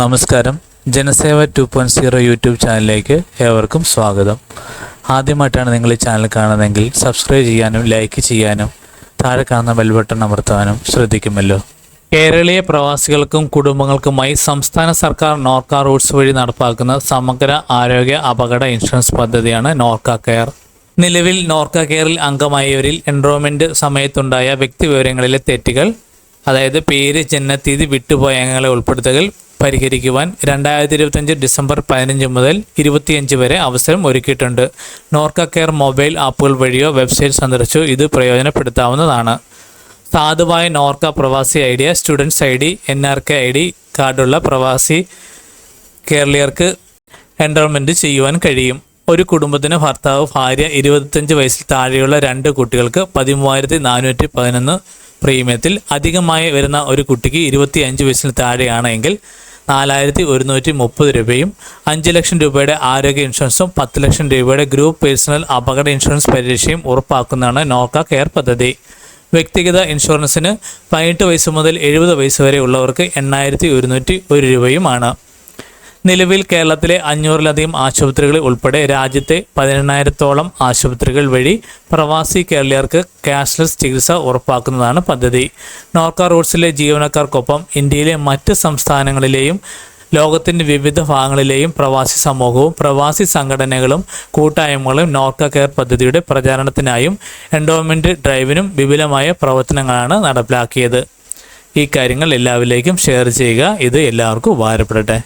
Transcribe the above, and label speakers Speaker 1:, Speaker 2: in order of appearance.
Speaker 1: നമസ്കാരം. Janaseva two point zero YouTube ചാനലിലേക്ക് ഏവർക്കും സ്വാഗതം. ആദ്യമായിട്ടാണ് നിങ്ങൾ ഈ ചാനൽ കാണുന്നതെങ്കിൽ സബ്സ്ക്രൈബ് ചെയ്യാനും ലൈക്ക് ചെയ്യാനും താഴെ കാണുന്ന ബെൽ ബട്ടൺ അമർത്താനും ശ്രദ്ധിക്കുമല്ലോ. കേരളീയ പ്രവാസികൾക്കും കുടുംബങ്ങൾക്കുമായി സംസ്ഥാന സർക്കാർ നോർക്ക റൂട്ട്സ് വഴി നടപ്പാക്കുന്ന സമഗ്ര ആരോഗ്യ അപകട ഇൻഷുറൻസ് പദ്ധതിയാണ് നോർക്ക കെയർ. നിലവിൽ നോർക്ക കെയറിൽ അംഗമായവരിൽ എൻറോൾമെന്റ് സമയത്തുണ്ടായ വ്യക്തി വിവരങ്ങളിലെ തെറ്റുകൾ അതായത് പേര് ജനനത്തീയതി വിട്ടുപോയ അംഗങ്ങളെ ഉൾപ്പെടുത്തുകൾ പരിഹരിക്കുവാൻ രണ്ടായിരത്തി ഇരുപത്തഞ്ച് ഡിസംബർ പതിനഞ്ച് മുതൽ ഇരുപത്തിയഞ്ച് വരെ അവസരം ഒരുക്കിയിട്ടുണ്ട്. നോർക്ക കെയർ മൊബൈൽ ആപ്പുകൾ വഴിയോ വെബ്സൈറ്റ് സന്ദർശിച്ചോ ഇത് പ്രയോജനപ്പെടുത്താവുന്നതാണ്. സാധുവായ നോർക്ക പ്രവാസി I D students I D N R K I D കാർഡുള്ള പ്രവാസി കേരളീയർക്ക് എൻറോൾമെന്റ് ചെയ്യുവാൻ കഴിയും. ഒരു കുടുംബത്തിന് ഭർത്താവ് ഭാര്യ ഇരുപത്തഞ്ച് വയസ്സിൽ താഴെയുള്ള രണ്ട് കുട്ടികൾക്ക് പതിമൂവായിരത്തി നാനൂറ്റി പതിനൊന്ന് പ്രീമിയത്തിൽ അധികമായി വരുന്ന ഒരു കുട്ടിക്ക് ഇരുപത്തി അഞ്ച് വയസ്സിന് താഴെയാണെങ്കിൽ നാലായിരത്തി ഒരുന്നൂറ്റി മുപ്പത് രൂപയും അഞ്ച് ലക്ഷം രൂപയുടെ ആരോഗ്യ ഇൻഷുറൻസും പത്ത് ലക്ഷം രൂപയുടെ ഗ്രൂപ്പ് പേഴ്സണൽ അപകട ഇൻഷുറൻസ് പരിരക്ഷയും ഉറപ്പാക്കുന്നതാണ് നോക്ക കെയർ പദ്ധതി. വ്യക്തിഗത ഇൻഷുറൻസിന് പതിനെട്ട് വയസ്സ് മുതൽ എഴുപത് വയസ്സ് വരെ ഉള്ളവർക്ക് എണ്ണായിരത്തി ഒരുന്നൂറ്റി ഒരു രൂപയുമാണ്. നിലവിൽ കേരളത്തിലെ അഞ്ഞൂറിലധികം ആശുപത്രികൾ ഉൾപ്പെടെ രാജ്യത്തെ പതിനെണ്ണായിരത്തോളം ആശുപത്രികൾ വഴി പ്രവാസി കേരളീയർക്ക് ക്യാഷ്ലെസ് ചികിത്സ ഉറപ്പാക്കുന്നതാണ് പദ്ധതി. നോർക്ക റൂട്ട്സിലെ ജീവനക്കാർക്കൊപ്പം ഇന്ത്യയിലെ മറ്റ് സംസ്ഥാനങ്ങളിലെയും ലോകത്തിന്റെ വിവിധ ഭാഗങ്ങളിലെയും പ്രവാസി സമൂഹവും പ്രവാസി സംഘടനകളും കൂട്ടായ്മകളും നോർക്ക കെയർ പദ്ധതിയുടെ പ്രചാരണത്തിനായും എൻഡോമെന്റ് ഡ്രൈവിനും വിപുലമായ പ്രവർത്തനങ്ങളാണ് നടപ്പിലാക്കിയത്. ഈ കാര്യങ്ങൾ എല്ലാവരിലേക്കും ഷെയർ ചെയ്യുക. ഇത് എല്ലാവർക്കും ഉപകാരപ്പെടട്ടെ.